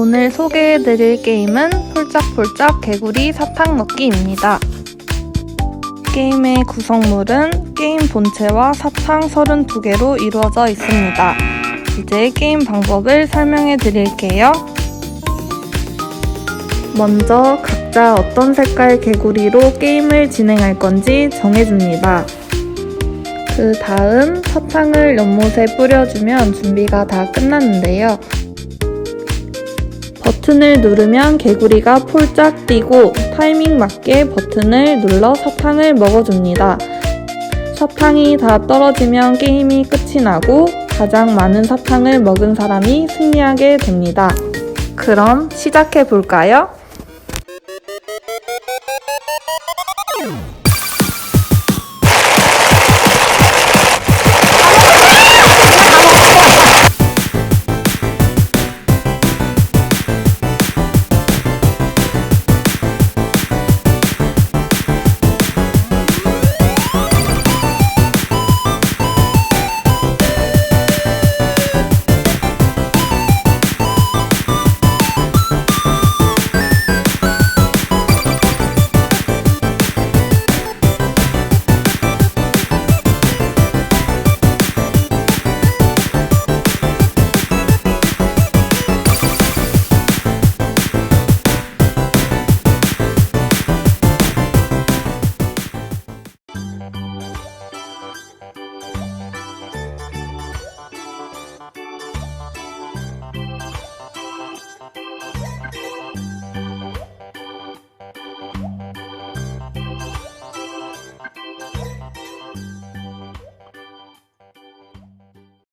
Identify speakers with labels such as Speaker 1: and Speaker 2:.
Speaker 1: 오늘 소개해드릴 게임은 폴짝폴짝 개구리 사탕 넣기입니다. 게임의 구성물은 게임 본체와 사탕 32개로 이루어져 있습니다. 이제 게임 방법을 설명해 드릴게요. 먼저 각자 어떤 색깔 개구리로 게임을 진행할 건지 정해줍니다. 그 다음 사탕을 연못에 뿌려주면 준비가 다 끝났는데요. 버튼을 누르면 개구리가 폴짝 뛰고 타이밍 맞게 버튼을 눌러 사탕을 먹어줍니다. 사탕이 다 떨어지면 게임이 끝이 나고 가장 많은 사탕을 먹은 사람이 승리하게 됩니다. 그럼 시작해 볼까요?